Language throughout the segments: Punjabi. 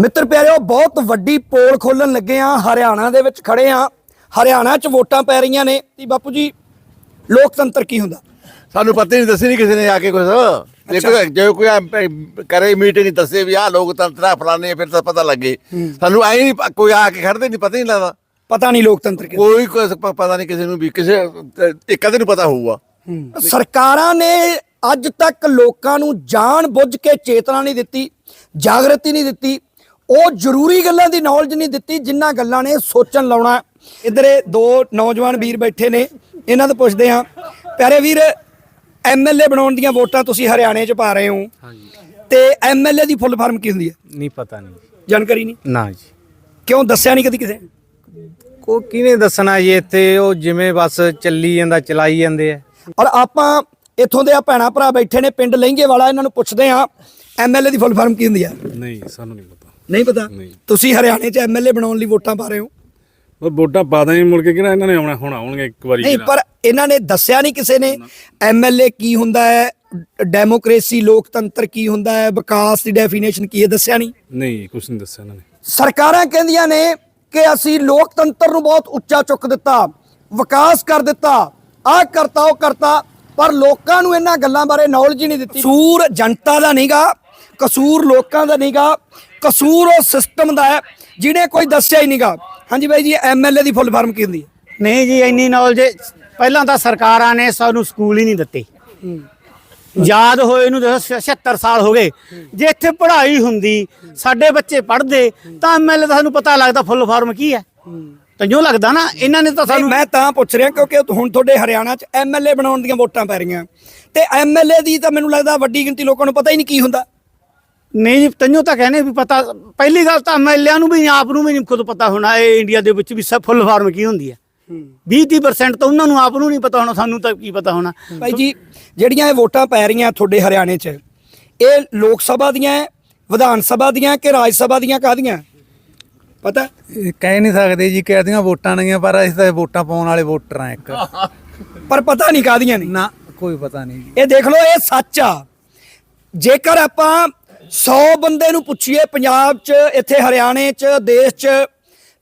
ਮਿੱਤਰ ਪਿਆਰਿਓ ਬਹੁਤ ਵੱਡੀ ਪੋਲ ਖੋਲਣ ਲੱਗੇ ਆ ਹਰਿਆਣਾ ਦੇ ਵਿੱਚ ਖੜੇ ਆ ਹਰਿਆਣਾ 'ਚ ਵੋਟਾਂ ਪੈ ਰਹੀਆਂ ਨੇ। ਤੇ ਬਾਪੂ ਜੀ ਲੋਕਤੰਤਰ ਕੀ ਹੁੰਦਾ? ਸਾਨੂੰ ਪਤਾ ਨਹੀਂ ਦੱਸੀ ਨਹੀਂ ਕਿਸੇ ਨੇ ਆ ਕੇ ਕੁਝ ਦੇਖੋ ਜੇ ਕੋਈ ਕਰੇ ਮੀਟਿੰਗ ਦੱਸੇ ਵੀ ਆ ਲੋਕਤੰਤਰ ਆ ਫਲਾਣੇ ਫਿਰ ਤਾਂ ਪਤਾ ਲੱਗੇ। ਸਾਨੂੰ ਐ ਨਹੀਂ ਪ- ਕੋਈ ਆ ਕੇ ਖੜਦੇ ਨਹੀਂ ਪਤਾ ਹੀ ਨਹੀਂ ਲੱਗਦਾ। ਪਤਾ ਨਹੀਂ ਲੋਕਤੰਤਰ ਕੀ ਕੋਈ ਕੁਛ ਪ- ਪਤਾ ਨਹੀਂ ਕਿਸੇ ਨੂੰ ਵੀ ਕਿਸੇ ਇੱਕ ਅੱਧੇ ਨੂੰ ਪਤਾ ਹੋਊਗਾ। ਸਰਕਾਰਾਂ ਨੇ ਅੱਜ ਤੱਕ ਲੋਕਾਂ ਨੂੰ ਜਾਣ ਬੁੱਝ ਕੇ ਚੇਤਨਾ ਨਹੀਂ ਦਿੱਤੀ ਜਾਗਰਤੀ ਨਹੀਂ ਦਿੱਤੀ। ਉਹ ਜ਼ਰੂਰੀ ਗੱਲਾਂ ਦੀ ਨੌਲੇਜ ਨਹੀਂ ਦਿੱਤੀ ਜਿੰਨਾਂ ਗੱਲਾਂ ਨੇ ਸੋਚਣ ਲਾਉਣਾ ਇੱਧਰ ਦੋ ਨੌਜਵਾਨ ਵੀਰ ਬੈਠੇ ਨੇ ਇਹਨਾਂ ਤੋਂ ਪੁੱਛਦੇ ਹਾਂ। ਪਿਆਰੇ ਵੀਰ ਐਮਐਲਏ ਬਣਾਉਣ ਦੀਆਂ ਵੋਟਾਂ ਤੁਸੀਂ ਹਰਿਆਣੇ 'ਚ ਪਾ ਰਹੇ ਹੋ। ਹਾਂਜੀ। ਤੇ ਐਮਐਲਏ ਦੀ ਫੁੱਲ ਫਾਰਮ ਕੀ ਹੁੰਦੀ ਹੈ? ਨਹੀਂ ਪਤਾ ਨਹੀਂ। ਜਾਣਕਾਰੀ ਨਹੀਂ? ਨਾ ਜੀ। ਕਿਉਂ ਦੱਸਿਆ ਨਹੀਂ ਕਦੀ ਕਿਸੇ ਨੇ? ਕੋ ਕਿਹਨੇ ਦੱਸਣਾ ਜੀ ਇੱਥੇ? ਉਹ ਜਿਵੇਂ ਬਸ ਚੱਲੀ ਜਾਂਦਾ ਚਲਾਈ ਜਾਂਦੇ ਆ। ਔਰ ਆਪਾਂ ਇੱਥੋਂ ਦੇ ਆ ਭੈਣਾ ਭਰਾ ਬੈਠੇ ਨੇ ਪਿੰਡ ਲਹਿੰਗੇ ਵਾਲਾ ਇਹਨਾਂ ਨੂੰ ਪੁੱਛਦੇ ਹਾਂ ਐਮਐਲਏ ਦੀ ਫੁੱਲ ਫਾਰਮ ਕੀ ਹੁੰਦੀ ਹੈ? ਨਹੀਂ ਸਾਨੂੰ ਨਹੀਂ ਪਤਾ। ਨਹੀਂ ਪਤਾ? ਤੁਸੀਂ ਹਰਿਆਣੇ 'ਚ ਐਮਐਲਏ ਬਣਾਉਣ ਲਈ ਵੋਟਾਂ ਪਾ ਰਹੇ ਹੋ? ਉਹ ਵੋਟਾਂ ਪਾ ਦਾਂਗੇ ਮੁੜ ਕੇ ਕਿਹੜਾ ਇਹਨਾਂ ਨੇ ਆਉਣਾ? ਹੁਣ ਆਉਣਗੇ ਇੱਕ ਵਾਰੀ ਨਹੀਂ। ਪਰ ਇਹਨਾਂ ਨੇ ਦੱਸਿਆ ਨਹੀਂ ਕਿਸੇ ਨੇ ਐਮਐਲਏ ਕੀ ਹੁੰਦਾ ਹੈ ਡੈਮੋਕ੍ਰੇਸੀ ਲੋਕਤੰਤਰ ਕੀ ਹੁੰਦਾ ਹੈ ਵਿਕਾਸ ਦੀ ਡੈਫੀਨੇਸ਼ਨ ਕੀ ਹੈ ਦੱਸਿਆ ਨਹੀਂ? ਨਹੀਂ ਕੁਝ ਨਹੀਂ ਦੱਸਿਆ ਇਹਨਾਂ ਨੇ। ਸਰਕਾਰਾਂ ਕਹਿੰਦੀਆਂ ਨੇ ਕਿ ਅਸੀਂ ਲੋਕਤੰਤਰ ਨੂੰ ਬਹੁਤ ਉੱਚਾ ਚੁੱਕ ਦਿੱਤਾ ਵਿਕਾਸ ਕਰ ਦਿੱਤਾ ਆਹ ਕਰਤਾ ਉਹ ਕਰਤਾ ਪਰ ਲੋਕਾਂ ਨੂੰ ਇਹਨਾਂ ਗੱਲਾਂ ਬਾਰੇ ਨੌਲੇਜ ਹੀ ਨਹੀਂ ਦਿੱਤੀ। ਕਸੂਰ ਜਨਤਾ ਦਾ ਨਹੀਂਗਾ ਕਸੂਰ ਲੋਕਾਂ ਦਾ ਨਹੀਂਗਾ ਕਸੂਰ ਉਹ ਸਿਸਟਮ ਦਾ ਹੈ ਜਿਹਨੇ ਕੋਈ ਦੱਸਿਆ ਹੀ ਨਹੀਂਗਾ ਹਾਂਜੀ ਬਾਈ ਜੀ ਐਮਐਲਏ ਦੀ ਫੁੱਲ ਫਾਰਮ ਕੀ ਹੁੰਦੀ ਹੈ? ਨਹੀਂ ਜੀ ਇੰਨੀ ਨੌਲੇਜ ਪਹਿਲਾਂ ਤਾਂ ਸਰਕਾਰਾਂ ਨੇ ਸਾਨੂੰ ਸਕੂਲ ਹੀ ਨਹੀਂ ਦਿੱਤੇ। ਯਾਦ ਹੋਏ ਨੂੰ ਦੇਖੋ 76 ਸਾਲ ਹੋ ਗਏ। ਜੇ ਇੱਥੇ ਪੜ੍ਹਾਈ ਹੁੰਦੀ ਸਾਡੇ ਬੱਚੇ ਪੜ੍ਹਦੇ ਤਾਂ ਐਮਐਲਏ ਦਾ ਸਾਨੂੰ ਪਤਾ ਲੱਗਦਾ ਫੁੱਲ ਫਾਰਮ ਕੀ ਹੈ। ਤੈਨੂੰ ਲੱਗਦਾ ਨਾ ਇਹਨਾਂ ਨੇ ਤਾਂ ਸਾਨੂੰ ਮੈਂ ਤਾਂ ਪੁੱਛ ਰਿਹਾ ਕਿਉਂਕਿ ਹੁਣ ਤੁਹਾਡੇ ਹਰਿਆਣਾ 'ਚ ਐਮਐਲਏ ਬਣਾਉਣ ਦੀਆਂ ਵੋਟਾਂ ਪੈ ਰਹੀਆਂ। ਤੇ ਐਮਐਲਏ ਦੀ ਤਾਂ ਮੈਨੂੰ ਲੱਗਦਾ ਵੱਡੀ ਗਿਣਤੀ ਲੋਕਾਂ ਨੂੰ ਪਤਾ ਹੀ ਨਹੀਂ ਕੀ ਹੁੰਦਾ। ਨਹੀਂ ਜੀ ਤੈਨੂੰ ਤਾਂ ਕਹਿੰਦੇ ਵੀ ਪਤਾ ਪਹਿਲੀ ਗੱਲ ਤਾਂ ਐਮਐਲਏ ਨੂੰ ਵੀ ਆਪ ਨੂੰ ਵੀ ਨਹੀਂ ਖੁਦ ਪਤਾ ਹੋਣਾ ਇਹ ਇੰਡੀਆ ਦੇ ਵਿੱਚ ਵੀ ਸਭ ਫੁੱਲ ਫਾਰਮ ਕੀ ਹੁੰਦੀ ਹੈ। 20-30% ਤਾਂ ਉਹਨਾਂ ਨੂੰ ਆਪ ਨੂੰ ਨਹੀਂ ਪਤਾ ਹੋਣਾ ਸਾਨੂੰ ਤਾਂ ਕੀ ਪਤਾ ਹੋਣਾ। ਭਾਈ ਜੀ ਜਿਹੜੀਆਂ ਇਹ ਵੋਟਾਂ ਪੈ ਰਹੀਆਂ ਤੁਹਾਡੇ ਹਰਿਆਣੇ 'ਚ ਇਹ ਲੋਕ ਸਭਾ ਦੀਆਂ ਹੈ, ਵਿਧਾਨ ਸਭਾ ਦੀਆਂ ਕਿ ਰਾਜ ਸਭਾ ਦੀਆਂ ਕਾਹਦੀਆਂ? ਪਤਾ? ਕਹਿ ਨਹੀਂ ਸਕਦੇ ਜੀ ਕਿਹਦੀਆਂ ਵੋਟਾਂ ਨੇਗੀਆਂ ਪਰ ਅਸੀਂ ਤਾਂ ਵੋਟਾਂ ਪਾਉਣ ਵਾਲੇ ਵੋਟਰ ਆ ਇੱਕ। ਪਰ ਪਤਾ ਨਹੀਂ ਕਾਹਦੀਆਂ ਨੇ। ਨਾ ਕੋਈ ਪਤਾ ਨਹੀਂ ਇਹ ਦੇਖ ਲਓ ਇਹ ਸੱਚ ਆ। ਜੇਕਰ ਆਪਾਂ 100 ਬੰਦੇ ਨੂੰ ਪੁੱਛੀਏ ਪੰਜਾਬ 'ਚ ਇੱਥੇ ਹਰਿਆਣੇ 'ਚ ਦੇਸ਼ 'ਚ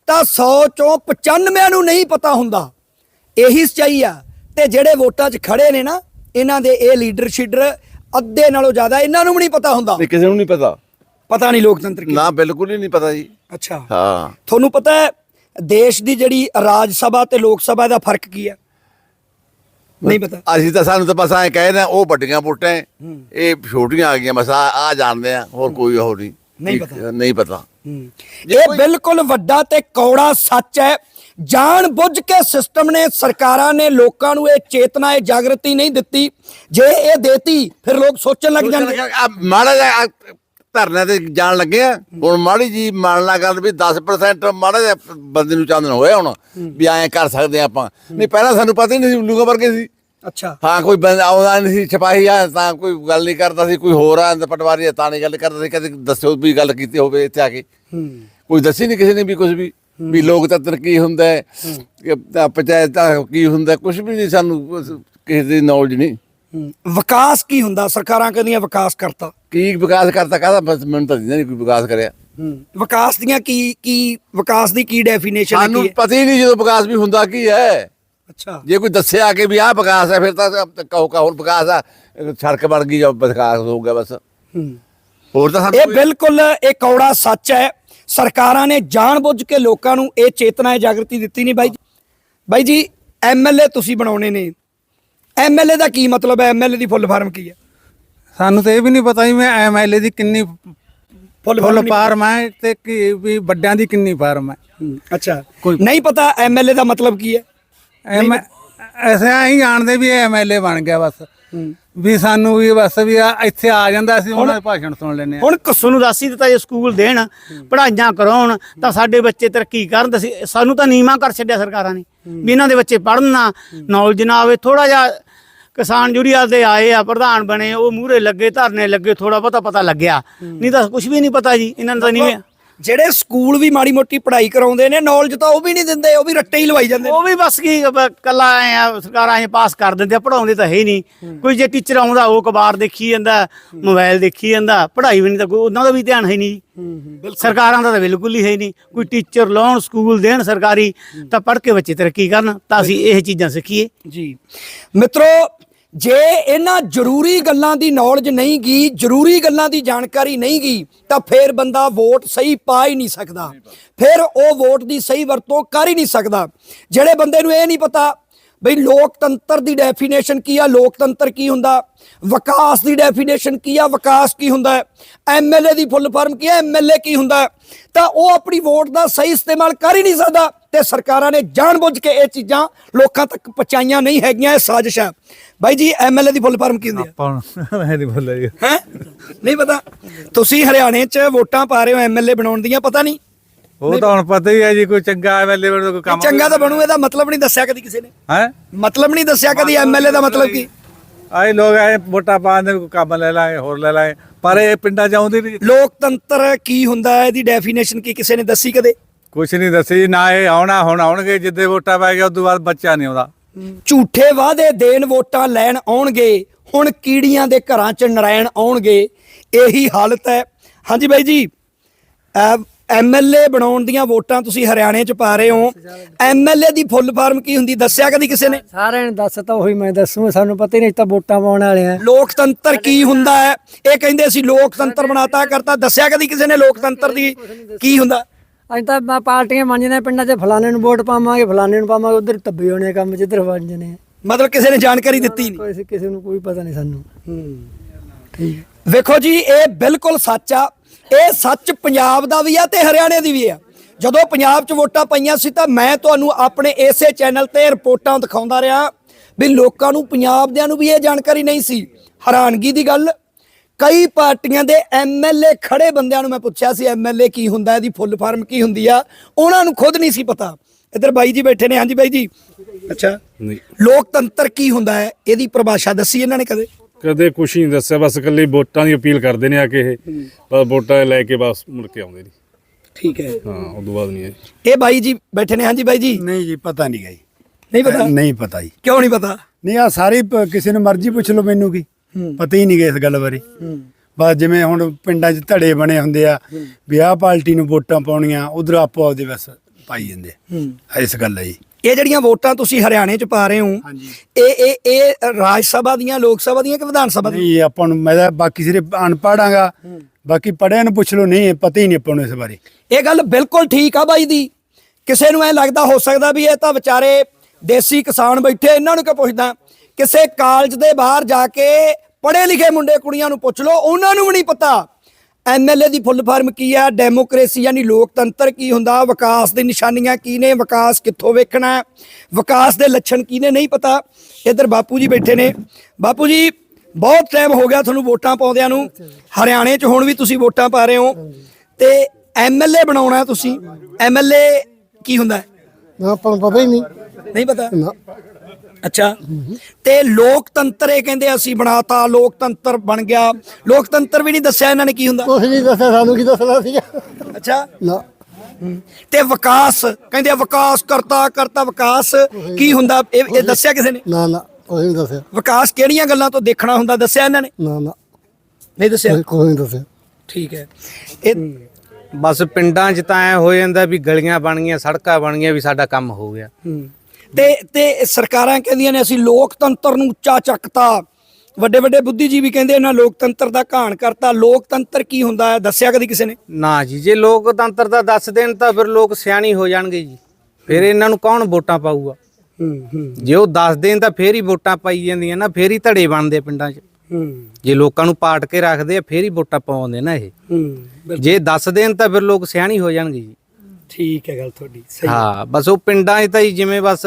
ਤਾਂ 100 ਚੋਂ 95 ਨੂੰ ਨਹੀਂ ਪਤਾ ਹੁੰਦਾ। ਇਹੀ ਸਚਾਈ ਆ। ਤੇ ਜਿਹੜੇ ਵੋਟਾਂ 'ਚ ਖੜੇ ਨੇ ਨਾ ਇਹਨਾਂ ਦੇ ਇਹ ਲੀਡਰ ਸ਼ੀਡਰ ਅੱਧੇ ਨਾਲੋਂ ਜ਼ਿਆਦਾ ਇਹਨਾਂ ਨੂੰ ਵੀ ਨਹੀਂ ਪਤਾ ਹੁੰਦਾ। ਨਹੀਂ ਕਿਸੇ ਨੂੰ ਨਹੀਂ ਪਤਾ। ਪਤਾ ਨਹੀਂ ਲੋਕਤੰਤਰ ਕੀ। ਨਾ ਬਿਲਕੁਲ ਹੀ ਨਹੀਂ ਪਤਾ ਜੀ। ਅੱਛਾ। ਹਾਂ। ਤੁਹਾਨੂੰ ਪਤਾ ਹੈ ਦੇਸ਼ ਦੀ ਜਿਹੜੀ ਰਾਜ ਸਭਾ ਤੇ ਲੋਕ ਸਭਾ ਦਾ ਫ਼ਰਕ ਕੀ ਹੈ? ਨਹੀਂ ਪਤਾ। ਅਸੀਂ ਤਾਂ ਸਾਨੂੰ ਤਾਂ ਬਸ ਐਂ ਕਹਿ ਰਹੇ ਉਹ ਵੱਡੀਆਂ ਹੈ, ਇਹ ਛੋਟੀਆਂ ਆ ਗਈਆਂ ਬਸ ਆ ਜਾਣਦੇ ਆ ਹੋਰ ਕੋਈ ਹੋਰ ਨਹੀਂ। ਨਹੀਂ ਪਤਾ। ਨਹੀਂ ਪਤਾ। ਇਹ ਬਿਲਕੁਲ ਵੱਡਾ ਤੇ ਕੌੜਾ ਸੱਚ ਹੈ। ਜਾਣ ਬੁੱਝ ਕੇ ਸਿਸਟਮ ਨੇ ਸਰਕਾਰਾਂ ਨੇ ਲੋਕਾਂ ਨੂੰ ਇਹ ਚੇਤਨਾ ਇਹ ਜਾਗਰਤੀ ਨਹੀਂ ਦਿੱਤੀ। ਜੇ ਇਹ ਦੇਤੀ ਫਿਰ ਲੋਕ ਸੋਚਣ ਲੱਗ ਜਾਣਗੇ। ਮਾੜਾ ਧਰਨੇ ਤੇ ਜਾਣ ਲੱਗੇ ਆ। ਹੁਣ ਮਾੜੀ ਜੀ ਮੰਨ ਲਾ ਗੱਲ ਵੀ 10% ਮਾੜਾ ਜਿਹਾ ਬੰਦੇ ਨੂੰ ਚਾਨਣ ਹੋਇਆ ਹੁਣ ਵੀ ਐਂ ਕਰ ਸਕਦੇ ਆਪਾਂ। ਨਹੀਂ ਪਹਿਲਾਂ ਸਾਨੂੰ ਪਤਾ ਹੀ ਨਹੀਂ ਸੀ ਉੱਲੂਗਾ ਵਰਗੇ ਸੀ। ਅੱਛਾ। ਹਾਂ ਕੋਈ ਬੰਦਾ ਆਉਂਦਾ ਨਹੀਂ ਸੀ ਸਿਪਾਹੀ ਆ ਤਾਂ ਕੋਈ ਗੱਲ ਨਹੀਂ ਕਰਦਾ ਸੀ ਕੋਈ ਹੋਰ ਆ ਪਟਵਾਰੀ ਆ ਤਾਂ ਨਹੀਂ ਗੱਲ ਕਰਦਾ ਸੀ। ਕਦੇ ਦੱਸਿਓ ਵੀ ਗੱਲ ਕੀਤੀ ਹੋਵੇ ਇੱਥੇ ਆ ਕੇ। ਕੋਈ ਦੱਸੀ ਨਹੀਂ ਕਿਸੇ ਨੇ ਵੀ ਕੁਝ ਵੀ ਵੀ ਲੋਕਤੰਤਰ ਕੀ ਹੁੰਦਾ ਹੈ ਪੰਚਾਇਤ ਦਾ ਕੀ ਹੁੰਦਾ ਕੁਝ ਵੀ ਨਹੀਂ ਸਾਨੂੰ ਕਿਸੇ ਦੀ ਨੌਲੇਜ ਨਹੀਂ। ਵਿਕਾਸ ਕੀ ਹੁੰਦਾ? ਸਰਕਾਰਾਂ ਕਹਿੰਦੀਆਂ ਵਿਕਾਸ ਕਰਤਾ। ਕੀ ਵਿਕਾਸ ਕਰਤਾ ਕਾਹਦਾ ਬਸ ਮੈਨੂੰ ਤਾਂ ਨਹੀਂ ਕੋਈ ਵਿਕਾਸ ਕਰਿਆ। ਵਿਕਾਸ ਦੀਆਂ ਕੀ ਕੀ ਵਿਕਾਸ ਦੀ ਕੀ ਡੈਫੀਨੇਸ਼ਨ ਹੈ ਸਾਨੂੰ ਕੀ ਪਤਾ ਹੀ ਨਹੀਂ ਜਦੋਂ ਵਿਕਾਸ ਵੀ ਹੁੰਦਾ ਕੀ ਹੈ। ਅੱਛਾ। ਜੇ ਕੋਈ ਦੱਸਿਆ ਕਿ ਵੀ ਆਹ ਵਿਕਾਸ ਹੈ ਫਿਰ ਤਾਂ ਕਹੋ ਕਹੋ ਹੁਣ ਵਿਕਾਸ ਆ ਸੜਕ ਬਣ ਗਈ ਜਾਂ ਵਿਕਾਸ ਹੋ ਗਿਆ ਬਸ। ਹੋਰ ਤਾਂ ਇਹ ਬਿਲਕੁਲ ਇਹ ਕੌੜਾ ਸੱਚ ਹੈ। ਸਰਕਾਰਾਂ ਨੇ ਜਾਣਬੁੱਝ ਕੇ ਲੋਕਾਂ ਨੂੰ ਇਹ ਚੇਤਨਾ ਜਾਗਰਤੀ ਦਿੱਤੀ ਨਹੀਂ। ਬਾਈ ਜੀ। ਬਾਈ ਜੀ ਐਮਐਲਏ ਤੁਸੀਂ ਬਣਾਉਣੇ ਨੇ। ਐਮਐਲਏ ਦਾ ਕੀ ਮਤਲਬ ਹੈ? ਐਮਐਲਏ ਦੀ ਫੁੱਲ ਫਾਰਮ ਕੀ ਹੈ? ਸਾਨੂੰ ਤਾਂ ਇਹ ਵੀ ਨਹੀਂ ਪਤਾ ਜੀ ਮੈਂ ਐਮਐਲਏ ਦੀ ਕਿੰਨੀ ਫੁੱਲ ਫੁੱਲ ਫਾਰਮ ਹੈ ਤੇ ਕੀ ਵੀ ਵੱਡਿਆਂ ਦੀ ਕਿੰਨੀ ਫਾਰਮ ਹੈ। ਅੱਛਾ। ਕੋਈ- ਨਹੀਂ ਪਤਾ ਐਮਐਲਏ ਦਾ ਮਤਲਬ ਕੀ ਹੈ? ਐਮ ਐਸੇ ਹੀ ਜਾਣਦੇ ਵੀ ਐਮਐਲਏ ਬਣ ਗਿਆ ਬਸ। ਵੀ ਸਾਨੂੰ ਵੀ ਬਸ ਵੀ ਇੱਥੇ ਆ ਜਾਂਦਾ ਸੀ ਉਹਨਾਂ ਦੇ ਭਾਸ਼ਣ ਸੁਣ ਲੈਂਦੇ ਆ ਹੁਣ ਕਸੂ ਨੂੰ ਦੱਸ ਹੀ ਦਿੱਤਾ ਜੇ ਸਕੂਲ ਦੇਣ ਪੜ੍ਹਾਈਆਂ ਕਰਾਉਣ ਤਾਂ ਸਾਡੇ ਬੱਚੇ ਤਰੱਕੀ ਕਰਨ ਸਾਨੂੰ ਤਾਂ ਨੀਵਾਂ ਕਰ ਛੱਡਿਆ ਸਰਕਾਰਾਂ ਨੇ। ਵੀ ਇਹਨਾਂ ਦੇ ਬੱਚੇ ਪੜ੍ਹਨ ਨਾ ਨੌਲੇਜ ਨਾ ਆਵੇ ਥੋੜਾ ਜਿਹਾ ਕਿਸਾਨ ਜੁਰੀਆ ਦੇ ਆਏ ਆ ਪ੍ਰਧਾਨ ਬਣੇ ਉਹ ਮੂਹਰੇ ਲੱਗੇ ਧਰਨੇ ਲੱਗੇ ਥੋੜਾ ਬਹੁਤਾ ਪਤਾ ਲੱਗਿਆ। ਨਹੀਂ ਤਾਂ ਕੁਝ ਵੀ ਨਹੀਂ ਪਤਾ ਜੀ ਇਹਨਾਂ ਨੂੰ ਤਾਂ ਨਹੀਂ ਜਿਹੜੇ ਸਕੂਲ ਵੀ ਮਾੜੀ ਮੋਟੀ ਪੜ੍ਹਾਈ ਕਰਾਉਂਦੇ ਨੇ ਨੌਲੇਜ ਤਾਂ ਉਹ ਵੀ ਨਹੀਂ ਦਿੰਦੇ ਉਹ ਵੀ ਰੱਟੇ ਹੀ ਲਵਾਈ ਜਾਂਦੇ ਨੇ। ਉਹ ਵੀ ਬਸ ਕੀ ਬ- ਕੱਲਾ ਆਏ ਆ ਸਰਕਾਰਾਂ ਐ ਪਾਸ ਕਰ ਦਿੰਦੇ ਆ ਪੜਾਉਂਦੇ ਤਾਂ ਹੈ ਹੀ ਨਹੀਂ। ਕੋਈ ਜੇ ਟੀਚਰ ਆਉਂਦਾ ਉਹ ਅਖਬਾਰ ਦੇਖੀ ਜਾਂਦਾ ਮੋਬਾਈਲ ਦੇਖੀ ਜਾਂਦਾ ਪੜ੍ਹਾਈ ਵੀ ਨਹੀਂ ਤਾਂ ਕੋਈ ਉਹਨਾਂ ਦਾ ਵੀ ਧਿਆਨ ਹੈ ਨਹੀਂ। ਸਰਕਾਰਾਂ ਦਾ ਤਾਂ ਬਿਲਕੁਲ ਹੀ ਹੈ ਨਹੀਂ। ਕੋਈ ਟੀਚਰ ਲਾਉਣ ਸਕੂਲ ਦੇਣ ਸਰਕਾਰੀ ਤਾਂ ਪੜ੍ਹ ਕੇ ਬੱਚੇ ਤਰੱਕੀ ਕਰਨ ਤਾਂ ਅਸੀਂ ਇਹ ਚੀਜ਼ਾਂ ਸਿੱਖੀਏ। ਜੀ। ਮਿੱਤਰੋ ਜੇ ਇਹਨਾਂ ਜ਼ਰੂਰੀ ਗੱਲਾਂ ਦੀ ਨੌਲੇਜ ਨਹੀਂ ਗਈ, ਜ਼ਰੂਰੀ ਗੱਲਾਂ ਦੀ ਜਾਣਕਾਰੀ ਨਹੀਂ ਗਈ, ਤਾਂ ਫੇਰ ਬੰਦਾ ਵੋਟ ਸਹੀ ਪਾ ਹੀ ਨਹੀਂ ਸਕਦਾ। ਫਿਰ ਉਹ ਵੋਟ ਦੀ ਸਹੀ ਵਰਤੋਂ ਕਰ ਹੀ ਨਹੀਂ ਸਕਦਾ। ਜਿਹੜੇ ਬੰਦੇ ਨੂੰ ਇਹ ਨਹੀਂ ਪਤਾ ਬਈ ਲੋਕਤੰਤਰ ਦੀ ਡੈਫੀਨੇਸ਼ਨ ਕੀ ਆ, ਲੋਕਤੰਤਰ ਕੀ ਹੁੰਦਾ, ਵਿਕਾਸ ਦੀ ਡੈਫੀਨੇਸ਼ਨ ਕੀ ਆ, ਵਿਕਾਸ ਕੀ ਹੁੰਦਾ ਹੈ ਐਮਐਲਏ ਦੀ ਫੁੱਲ ਫਾਰਮ ਕੀ ਹੈ ਐਮਐਲਏ ਕੀ ਹੁੰਦਾ, ਤਾਂ ਉਹ ਆਪਣੀ ਵੋਟ ਦਾ ਸਹੀ ਇਸਤੇਮਾਲ ਕਰ ਹੀ ਨਹੀਂ ਸਕਦਾ। ਤੇ ਸਰਕਾਰਾਂ ਨੇ ਜਾਣਬੁੱਝ ਕੇ ਇਹ ਚੀਜ਼ਾਂ ਲੋਕਾਂ ਤੱਕ ਪਹੁੰਚਾਈਆਂ ਨਹੀਂ ਹੈਗੀਆਂ ਇਹ ਸਾਜ਼ਿਸ਼ ਹੈ। ਬਾਈ ਜੀ ਐਮਐਲਏ ਦੀ ਫੁੱਲ ਫਾਰਮ ਕੀ ਹੁੰਦੀ ਹੈ? ਆਪਾਂ ਮੈਂ ਨਹੀਂ ਬੋਲਿਆ ਜੀ ਹੈ? ਨਹੀਂ ਪਤਾ। ਤੁਸੀਂ ਹਰਿਆਣੇ 'ਚ ਵੋਟਾਂ ਪਾ ਰਹੇ ਹੋ ਐਮਐਲਏ ਬਣਾਉਣ ਦੀਆਂ ਪਤਾ ਨਹੀਂ? ਉਹ ਤਾਂ ਹੁਣ ਪਤਾ ਹੀ ਹੈ ਜੀ ਕੋਈ ਚੰਗਾ ਐਮਐਲਏ ਬਣ ਕੋਈ ਕੰਮ ਚੰਗਾ ਤਾਂ ਬਣੂ ਇਹਦਾ ਮਤਲਬ ਨਹੀਂ ਦੱਸਿਆ ਕਦੀ ਕਿਸੇ ਨੇ। ਹੈ? ਮਤਲਬ ਨਹੀਂ ਦੱਸਿਆ ਕਦੀ ਐਮਐਲਏ ਦਾ ਮਤਲਬ ਕੀ? ਆਏ ਲੋਕ ਆਏ ਵੋਟਾਂ ਪਾਉਂਦੇ ਕੋਈ ਕੰਮ ਲੈ ਲਾਂਗੇ ਹੋਰ ਲੈ ਲਾਂਗੇ। ਪਰ ਇਹ ਪਿੰਡਾਂ ਚ ਆਉਂਦੇ ਨਹੀਂ। ਲੋਕਤੰਤਰ ਕੀ ਹੁੰਦਾ ਹੈ ਇਹਦੀ ਡੈਫੀਨੇਸ਼ਨ ਕੀ ਕਿਸੇ ਨੇ ਦੱਸੀ ਕਦੇ? ਕੁਛ ਨਹੀਂ ਦੱਸੀ ਨਾ ਇਹ ਆਉਣਾ ਹੁਣ ਆਉਣਗੇ ਜਿੱਦੇ ਵੋਟਾਂ ਪੈ ਗਿਆ ਉਸ ਤੋਂ ਬਾਅਦ ਬੱਚਾ ਨਹੀਂ ਆਉਂਦਾ। ਝੂਠੇ ਵਾਅਦੇ ਦੇਣ ਵੋਟਾਂ ਲੈਣ ਆਉਣਗੇ ਹੁਣ ਕੀੜੀਆਂ ਦੇ ਘਰਾਂ 'ਚ ਨਰਾਇਣ ਆਉਣਗੇ ਇਹੀ ਹਾਲਤ ਹੈ। ਹਾਂਜੀ ਬਾਈ ਜੀ ਐਮਐਲਏ ਬਣਾਉਣ ਦੀਆਂ ਵੋਟਾਂ ਤੁਸੀਂ ਹਰਿਆਣੇ 'ਚ ਪਾ ਰਹੇ ਹੋ। ਐਮਐਲਏ ਦੀ ਫੁੱਲ ਫਾਰਮ ਕੀ ਹੁੰਦੀ ਦੱਸਿਆ ਕਦੀ ਕਿਸੇ ਨੇ? ਸਾਰਿਆਂ ਨੇ ਦੱਸ ਤਾਂ ਉਹੀ ਮੈਂ ਦੱਸੂ ਸਾਨੂੰ ਪਤਾ ਹੀ ਨਹੀਂ ਤਾਂ ਵੋਟਾਂ ਪਾਉਣ ਵਾਲੇ ਆ। ਲੋਕਤੰਤਰ ਕੀ ਹੁੰਦਾ ਹੈ? ਇਹ ਕਹਿੰਦੇ ਅਸੀਂ ਲੋਕਤੰਤਰ ਬਣਾਤਾ ਕਰਤਾ ਦੱਸਿਆ ਕਦੀ ਕਿਸੇ ਨੇ ਲੋਕਤੰਤਰ ਦੀ ਕੀ ਹੁੰਦਾ? ਅੱਜ ਤਾਂ ਮੈਂ ਪਾਰਟੀਆਂ ਮੰਨਦੇ ਪਿੰਡਾਂ 'ਚ ਫਲਾਣੇ ਨੂੰ ਵੋਟ ਪਾਵਾਂਗੇ ਫਲਾਣੇ ਨੂੰ ਪਾਵਾਂਗੇ ਉਧਰ ਤੱਬੇ ਹੋਣੇ ਕੰਮ ਜਿੱਧਰ ਵੱਜ ਜਣੇ ਮਤਲਬ ਕਿਸੇ ਨੇ ਜਾਣਕਾਰੀ ਦਿੱਤੀ ਨਹੀਂ। ਕੋਈ ਕਿਸੇ ਨੂੰ ਕੋਈ ਪਤਾ ਨਹੀਂ ਸਾਨੂੰ। ਠੀਕ ਵੇਖੋ ਜੀ ਇਹ ਬਿਲਕੁਲ ਸੱਚ ਆ। ਇਹ ਸੱਚ ਪੰਜਾਬ ਦਾ ਵੀ ਆ ਤੇ ਹਰਿਆਣੇ ਦੀ ਵੀ ਆ। ਜਦੋਂ ਪੰਜਾਬ 'ਚ ਵੋਟਾਂ ਪਈਆਂ ਸੀ ਤਾਂ ਮੈਂ ਤੁਹਾਨੂੰ ਆਪਣੇ ਇਸੇ ਚੈਨਲ ਤੇ ਰਿਪੋਰਟਾਂ ਦਿਖਾਉਂਦਾ ਰਿਹਾ ਵੀ ਲੋਕਾਂ ਨੂੰ ਪੰਜਾਬ ਦਿਆਂ ਨੂੰ ਵੀ ਇਹ ਜਾਣਕਾਰੀ ਨਹੀਂ ਸੀ। ਹੈਰਾਨਗੀ ਦੀ ਗੱਲ। ਕਈ ਪਾਰਟੀਆਂ ਦੇ ਐਮਐਲਏ ਖੜੇ ਬੰਦਿਆਂ ਨੂੰ ਮੈਂ ਪੁੱਛਿਆ ਸੀ ਐਮਐਲਏ ਕੀ ਹੁੰਦਾ ਇਹਦੀ ਫੁੱਲ ਫਾਰਮ ਕੀ ਹੁੰਦੀ ਆ? ਉਹਨਾਂ ਨੂੰ ਖੁਦ ਨਹੀਂ ਸੀ ਪਤਾ। ਇੱਧਰ ਬਾਈ ਜੀ ਬੈਠੇ ਨੇ ਹਾਂਜੀ ਬਾਈ ਜੀ। ਅੱਛਾ। ਲੋਕਤੰਤਰ ਕੀ ਹੁੰਦਾ ਹੈ? ਇਹਦੀ ਪਰਿਭਾਸ਼ਾ ਦੱਸੀ ਇਹਨਾਂ ਨੇ ਕਦੇ? ਕਦੇ ਕੁਛ ਨਹੀਂ ਦੱਸਿਆ ਬਸ ਇਕੱਲੇ ਵੋਟਾਂ ਦੀ ਅਪੀਲ ਕਰਦੇ ਨੇ ਆ ਕੇ ਇਹ। ਬਸ ਵੋਟਾਂ ਲੈ ਕੇ ਬਸ ਮੁੜ ਕੇ ਆਉਂਦੇ ਨਹੀਂ। ਠੀਕ ਹੈ। ਹਾਂ ਉਦੋਂ ਬਾਅਦ ਨਹੀਂ ਹੈ ਇਹ ਬਾਈ ਜੀ ਬੈਠੇ ਨੇ ਹਾਂਜੀ ਬਾਈ ਜੀ। ਨਹੀਂ ਜੀ ਪਤਾ ਨਹੀਂ ਗਈ ਨਹੀਂ ਪਤਾ? ਨਹੀਂ ਪਤਾ ਜੀ। ਕਿਉਂ ਨਹੀਂ ਪਤਾ? ਨਹੀਂ ਆ ਸਾਰੇ ਪ- ਕਿਸੇ ਨੂੰ ਮਰਜ਼ੀ ਪੁੱਛ ਲਓ ਮੈਨੂੰ ਕੀ। ਪਤਾ ਹੀ ਨਹੀਂ ਗਿਆ ਇਸ ਗੱਲ ਬਾਰੇ। ਬਸ ਜਿਵੇਂ ਹੁਣ ਪਿੰਡਾਂ 'ਚ ਧੜੇ ਬਣੇ ਹੁੰਦੇ ਆ ਵੀ ਆਹ ਪਾਰਟੀ ਨੂੰ ਵੋਟਾਂ ਪਾਉਣੀਆਂ ਉਧਰ ਆਪੋ ਆਪਦੇ ਬਸ ਪਾਈ ਜਾਂਦੇ ਆ। ਇਸ ਗੱਲ ਜੀ। ਇਹ ਜਿਹੜੀਆਂ ਵੋਟਾਂ ਤੁਸੀਂ ਹਰਿਆਣੇ ਚ ਪਾ ਰਹੇ ਹੋ ਇਹ ਇਹ ਇਹ ਰਾਜ ਸਭਾ ਦੀਆਂ ਲੋਕ ਸਭਾ ਦੀਆਂ ਕਿ ਵਿਧਾਨ ਸਭਾ ਦੀਆਂ? ਨਹੀਂ ਆਪਾਂ ਨੂੰ ਮੈਂ ਤਾਂ ਬਾਕੀ ਸਿਰਫ ਅਨਪੜਾਂਗਾ ਬਾਕੀ ਪੜਿਆਂ ਨੂੰ ਪੁੱਛ ਲਓ ਨਹੀਂ ਪਤਾ ਹੀ ਨਹੀਂ ਆਪਾਂ ਨੂੰ ਇਸ ਬਾਰੇ। ਇਹ ਗੱਲ ਬਿਲਕੁਲ ਠੀਕ ਆ ਬਾਈ ਦੀ। ਕਿਸੇ ਨੂੰ ਐ ਲੱਗਦਾ ਹੋ ਸਕਦਾ ਵੀ ਇਹ ਤਾਂ ਵਿਚਾਰੇ ਦੇਸੀ ਕਿਸਾਨ ਬੈਠੇ ਇਹਨਾਂ ਨੂੰ ਕਿ ਪੁੱਛਦਾ? ਕਿਸੇ ਕਾਲਜ ਦੇ ਬਾਹਰ ਜਾ ਕੇ ਪੜ੍ਹੇ ਲਿਖੇ ਮੁੰਡੇ ਕੁੜੀਆਂ ਨੂੰ ਪੁੱਛ ਲਓ ਉਹਨਾਂ ਨੂੰ ਵੀ ਨਹੀਂ ਪਤਾ। ਐਮਐਲਏ ਦੀ ਫੁੱਲ ਫਾਰਮ ਕੀ ਆ ਡੈਮੋਕ੍ਰੇਸੀ ਯਾਨੀ ਲੋਕਤੰਤਰ ਕੀ ਹੁੰਦਾ? ਵਿਕਾਸ ਦੀ ਨਿਸ਼ਾਨੀਆਂ ਕੀ ਨੇ? ਵਿਕਾਸ ਕਿੱਥੋਂ ਵੇਖਣਾ ਹੈ, ਵਿਕਾਸ ਦੇ ਲੱਛਣ ਕੀ ਨੇ? ਨਹੀਂ ਪਤਾ। ਇੱਧਰ ਬਾਪੂ ਜੀ ਬੈਠੇ ਨੇ। ਬਾਪੂ ਜੀ ਬਹੁਤ ਟਾਈਮ ਹੋ ਗਿਆ ਤੁਹਾਨੂੰ ਵੋਟਾਂ ਪਾਉਂਦਿਆਂ ਨੂੰ। ਹਰਿਆਣੇ 'ਚ ਹੁਣ ਵੀ ਤੁਸੀਂ ਵੋਟਾਂ ਪਾ ਰਹੇ ਹੋ। ਤੇ ਐਮਐਲਏ ਬਣਾਉਣਾ ਤੁਸੀਂ। ਐਮਐਲਏ ਕੀ ਹੁੰਦਾ ਹੈ? ਨਾ ਆਪਾਂ ਨੂੰ ਪਤਾ ਹੀ ਨਹੀਂ। ਨਹੀਂ ਪਤਾ? ਅੱਛਾ। ਤੇ ਲੋਕਤੰਤਰ ਇਹ ਕਹਿੰਦੇ ਅਸੀਂ ਬਣਾਤਾ ਲੋਕਤੰਤਰ ਬਣ ਗਿਆ। ਲੋਕਤੰਤਰ ਵੀ ਨਹੀਂ ਦੱਸਿਆ ਇਹਨਾਂ ਨੇ ਕੀ ਹੁੰਦਾ। ਕੁਝ ਨਹੀਂ ਦੱਸਿਆ ਸਾਨੂੰ ਕੀ ਦੱਸਣਾ ਸੀਗਾ? ਅੱਛਾ। ਨਾ। ਤੇ ਵਿਕਾਸ ਕਹਿੰਦੇ ਵਿਕਾਸ ਕਰਤਾ ਕਰਤਾ ਵਿਕਾਸ। ਕੀ ਹੁੰਦਾ? ਇਹ ਇਹ ਦੱਸਿਆ ਕਿਸੇ ਨੇ? ਨਾ ਨਾ ਕੁਝ ਨਹੀਂ ਦੱਸਿਆ। ਵਿਕਾਸ ਕਿਹੜੀਆਂ ਗੱਲਾਂ ਤੋਂ ਦੇਖਣਾ ਹੁੰਦਾ ਦੱਸਿਆ ਇਹਨਾਂ ਨੇ? ਨਾ ਨਾ। ਨਹੀਂ ਦੱਸਿਆ? ਕੁਝ ਨਹੀਂ ਦੱਸਿਆ। ਠੀਕ ਹੈ। ਇਹ ਬਸ ਪਿੰਡਾਂ 'ਚ ਤਾਂ ਐ ਹੋ ਜਾਂਦਾ ਵੀ ਗਲੀਆਂ ਬਣ ਗਈਆਂ ਸੜਕਾਂ ਬਣ ਗਈਆਂ ਵੀ ਸਾਡਾ ਕੰਮ ਹੋ ਗਿਆ। ਤੇ ਤੇ ਸਰਕਾਰਾਂ ਕਹਿੰਦੀਆਂ ਨੇ ਅਸੀਂ ਲੋਕਤੰਤਰ ਨੂੰ ਉੱਚਾ ਚੱਕਤਾ। ਵੱਡੇ ਵੱਡੇ ਬੁੱਧੀਜੀਵੀ ਕਹਿੰਦੇ ਇਹਨਾਂ ਲੋਕਤੰਤਰ ਦਾ ਘਾਣ ਕਰਤਾ। ਲੋਕਤੰਤਰ ਕੀ ਹੁੰਦਾ ਹੈ? ਦੱਸਿਆ ਕਦੀ ਕਿਸੇ ਨੇ? ਨਾ ਜੀ ਜੇ ਲੋਕਤੰਤਰ ਦਾ ਦੱਸ ਦੇਣ ਤਾਂ ਫਿਰ ਲੋਕ ਸਿਆਣੀ ਹੋ ਜਾਣਗੇ ਜੀ। ਫਿਰ ਇਹਨਾਂ ਨੂੰ ਕੌਣ ਵੋਟਾਂ ਪਾਊਗਾ? ਜੇ ਉਹ ਦੱਸ ਦੇਣ ਤਾਂ ਫੇਰ ਹੀ ਵੋਟਾਂ ਪਾਈ ਜਾਂਦੀਆਂ ਨਾ ਫੇਰ ਹੀ ਧੜੇ ਬਣਦੇ ਪਿੰਡਾਂ 'ਚ। ਜੇ ਲੋਕਾਂ ਨੂੰ ਪਾਟ ਕੇ ਰੱਖਦੇ ਆ ਫੇਰ ਹੀ ਵੋਟਾਂ ਪਾਉਂਦੇ ਨਾ ਇਹ। ਜੇ ਦੱਸ ਦੇਣ ਤਾਂ ਫਿਰ ਲੋਕ ਸਿਆਣੀ ਹੋ ਜਾਣਗੇ ਜੀ। ਠੀਕ ਹੈ ਗੱਲ ਤੁਹਾਡੀ ਸਹੀ ਹਾਂ। ਬਸ ਉਹ ਪਿੰਡਾਂ 'ਚ ਤਾਂ ਜੀ ਜਿਵੇਂ ਬਸ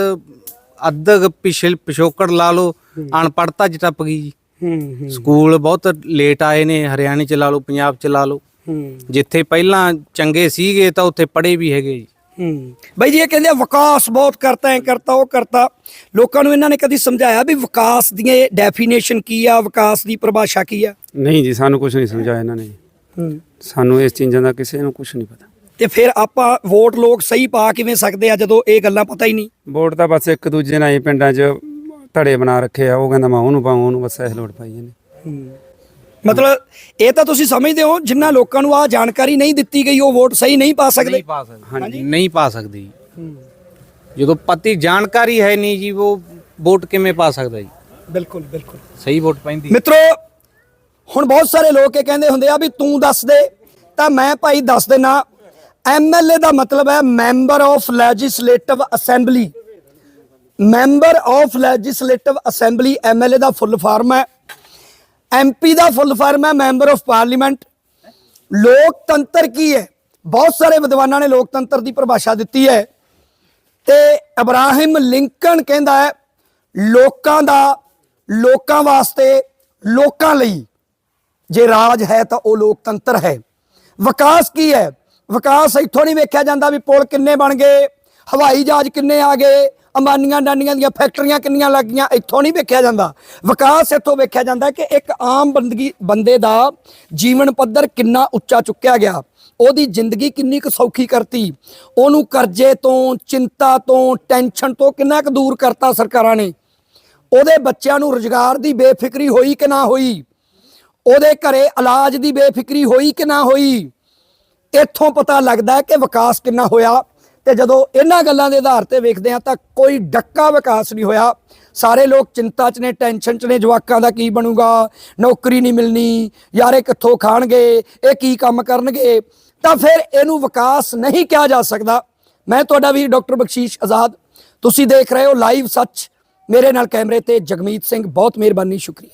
ਅੱਧਕ ਪਿਛਲ ਪਿਛੋਕੜ ਲਾ ਲਓ ਅਨਪੜਤਾ ਚ ਟੱਪ ਗਈ ਜੀ। ਹੂੰ ਸਕੂਲ ਬਹੁਤ ਲੇਟ ਆਏ ਨੇ ਹਰਿਆਣੇ ਚ ਲਾ ਲਓ ਪੰਜਾਬ ਚ ਲਾ ਲਓ। ਹੂੰ। ਜਿੱਥੇ ਪਹਿਲਾਂ ਚੰਗੇ ਸੀਗੇ ਤਾਂ ਉੱਥੇ ਪੜੇ ਵੀ ਹੈਗੇ ਜੀ। ਹੂੰ। ਬਾਈ ਜੀ ਇਹ ਕਹਿੰਦੇ ਆ ਵਿਕਾਸ ਬਹੁਤ ਕਰਤਾ ਹੈ ਕਰਤਾ ਉਹ ਕਰਤਾ। ਲੋਕਾਂ ਨੂੰ ਇਹਨਾਂ ਨੇ ਕਦੀ ਸਮਝਾਇਆ ਵੀ ਵਿਕਾਸ ਦੀਆਂ ਡੈਫੀਨੇਸ਼ਨ ਕੀ ਆ? ਵਿਕਾਸ ਦੀ ਪਰਿਭਾਸ਼ਾ ਕੀ ਆ? ਨਹੀਂ ਜੀ ਸਾਨੂੰ ਕੁਝ ਨਹੀਂ ਸਮਝਾਇਆ ਇਹਨਾਂ ਨੇ ਹੂੰ। ਸਾਨੂੰ ਇਸ ਚੀਜ਼ਾਂ ਦਾ ਕਿਸੇ ਨੂੰ ਕੁਝ ਨਹੀਂ ਪਤਾ। ਤੇ ਫਿਰ ਆਪਾਂ ਵੋਟ ਲੋਕ ਸਹੀ ਪਾ ਕਿਵੇਂ ਸਕਦੇ ਆ ਜਦੋਂ ਇਹ ਗੱਲਾਂ ਪਤਾ ਹੀ ਨਹੀਂ? ਵੋਟ ਤਾਂ ਬਸ ਇੱਕ ਦੂਜੇ ਨਾਲ ਹੀ ਪਿੰਡਾਂ 'ਚ ਧੜੇ ਬਣਾ ਰੱਖੇ ਆ। ਉਹ ਕਹਿੰਦਾ ਮੈਂ ਉਹਨੂੰ ਪਾਉਂ ਉਹਨੂੰ ਬਸ ਇਹ ਲੋੜ ਪਾਈ ਨੇ ਮਤਲਬ ਇਹ ਤਾਂ ਤੁਸੀਂ ਸਮਝਦੇ ਹੋ ਜਿੰਨਾ ਲੋਕਾਂ ਨੂੰ ਆ ਜਾਣਕਾਰੀ ਨਹੀਂ ਦਿੱਤੀ ਗਈ ਉਹ ਵੋਟ ਸਹੀ ਨਹੀਂ ਪਾ ਸਕਦੇ? ਨਹੀਂ ਪਾ ਸਕਦੇ। ਹਾਂਜੀ। ਨਹੀਂ ਪਾ ਸਕਦੇ ਜੀ। ਜਦੋਂ ਪਤੀ ਜਾਣਕਾਰੀ ਹੈ ਨਹੀਂ ਜੀ ਉਹ ਵੋਟ ਕਿਵੇਂ ਪਾ ਸਕਦਾ ਜੀ? ਬਿਲਕੁਲ ਬਿਲਕੁਲ। ਸਹੀ ਵੋਟ ਪੈਂਦੀ ਮਿੱਤਰੋ ਹੁਣ ਬਹੁਤ ਸਾਰੇ ਲੋਕ ਇਹ ਕਹਿੰਦੇ ਹੁੰਦੇ ਆ ਵੀ ਤੂੰ ਦੱਸ ਦੇ ਤਾਂ ਮੈਂ ਭਾਈ ਦੱਸ ਦੇਣਾ ਐਮਐਲਏ ਦਾ ਮਤਲਬ ਹੈ member of legislative assembly. Member of legislative assembly MLA the full form ਹੈ। ਐਮਪੀ ਦਾ ਫੁੱਲ ਫਾਰਮ ਹੈ, ਮੈਂਬਰ ਆਫ ਪਾਰਲੀਮੈਂਟ। ਲੋਕਤੰਤਰ ਕੀ ਹੈ? ਬਹੁਤ ਸਾਰੇ ਵਿਦਵਾਨਾਂ ਨੇ ਲੋਕਤੰਤਰ ਦੀ ਪਰਿਭਾਸ਼ਾ ਦਿੱਤੀ ਹੈ। ਤੇ ਅਬਰਾਹਿਮ ਲਿੰਕਨ ਕਹਿੰਦਾ ਹੈ, ਲੋਕਾਂ ਦਾ, ਲੋਕਾਂ ਵਾਸਤੇ, ਲੋਕਾਂ ਲਈ। ਜੇ ਰਾਜ ਹੈ ਤਾਂ ਉਹ ਲੋਕਤੰਤਰ ਹੈ। ਵਿਕਾਸ ਕੀ ਹੈ? ਵਿਕਾਸ ਇੱਥੋਂ ਨਹੀਂ ਵੇਖਿਆ ਜਾਂਦਾ ਵੀ ਪੁਲ ਕਿੰਨੇ ਬਣ ਗਏ, ਹਵਾਈ ਜਹਾਜ਼ ਕਿੰਨੇ ਆ ਗਏ, ਅੰਬਾਨੀਆਂ ਡਾਨੀਆਂ ਦੀਆਂ ਫੈਕਟਰੀਆਂ ਕਿੰਨੀਆਂ ਲੱਗ ਗਈਆਂ, ਇੱਥੋਂ ਨਹੀਂ ਵੇਖਿਆ ਜਾਂਦਾ। ਵਿਕਾਸ ਇੱਥੋਂ ਵੇਖਿਆ ਜਾਂਦਾ ਕਿ ਇੱਕ ਆਮ ਬੰਦਗੀ ਬੰਦੇ ਦਾ ਜੀਵਨ ਪੱਧਰ ਕਿੰਨਾ ਉੱਚਾ ਚੁੱਕਿਆ ਗਿਆ। ਉਹਦੀ ਜ਼ਿੰਦਗੀ ਕਿੰਨੀ ਕੁ ਸੌਖੀ ਕਰਤੀ। ਉਹਨੂੰ ਕਰਜ਼ੇ ਤੋਂ, ਚਿੰਤਾ ਤੋਂ, ਟੈਨਸ਼ਨ ਤੋਂ ਕਿੰਨਾ ਕੁ ਦੂਰ ਕਰਤਾ ਸਰਕਾਰਾਂ ਨੇ। ਉਹਦੇ ਬੱਚਿਆਂ ਨੂੰ ਰੁਜ਼ਗਾਰ ਦੀ ਬੇਫਿਕਰੀ ਹੋਈ ਕਿ ਨਾ ਹੋਈ? ਉਹਦੇ ਘਰੇ ਇਲਾਜ ਦੀ ਬੇਫਿਕਰੀ ਹੋਈ ਕਿ ਨਾ ਹੋਈ? ਇੱਥੋਂ ਪਤਾ ਲੱਗਦਾ ਕਿ ਵਿਕਾਸ ਕਿੰਨਾ ਹੋਇਆ ਤੇ ਜਦੋਂ ਇਹਨਾਂ ਗੱਲਾਂ ਦੇ ਆਧਾਰ ਤੇ ਵੇਖਦੇ ਆ ਤਾਂ ਕੋਈ ਡੱਕਾ ਵਿਕਾਸ ਨਹੀਂ ਹੋਇਆ। ਸਾਰੇ ਲੋਕ ਚਿੰਤਾ 'ਚ ਨੇ, ਟੈਨਸ਼ਨ 'ਚ ਨੇ, ਜਵਾਕਾਂ ਦਾ ਕੀ ਬਣੂਗਾ, ਨੌਕਰੀ ਨਹੀਂ ਮਿਲਣੀ, ਯਾਰ ਇਹ ਕਿੱਥੋਂ ਖਾਣਗੇ, ਇਹ ਕੀ ਕੰਮ ਕਰਨਗੇ? ਤਾਂ ਫਿਰ ਇਹਨੂੰ ਵਿਕਾਸ ਨਹੀਂ ਕਿਹਾ ਜਾ ਸਕਦਾ। ਮੈਂ ਤੁਹਾਡਾ ਵੀ ਡਾਕਟਰ ਬਖਸ਼ੀਸ਼ ਆਜ਼ਾਦ। ਤੁਸੀਂ ਦੇਖ ਰਹੇ ਹੋ ਲਾਈਵ ਸੱਚ। ਮੇਰੇ ਨਾਲ ਕੈਮਰੇ ਤੇ ਜਗਮੀਤ ਸਿੰਘ, ਬਹੁਤ ਮਿਹਰਬਾਨੀ, ਸ਼ੁਕਰੀਆ।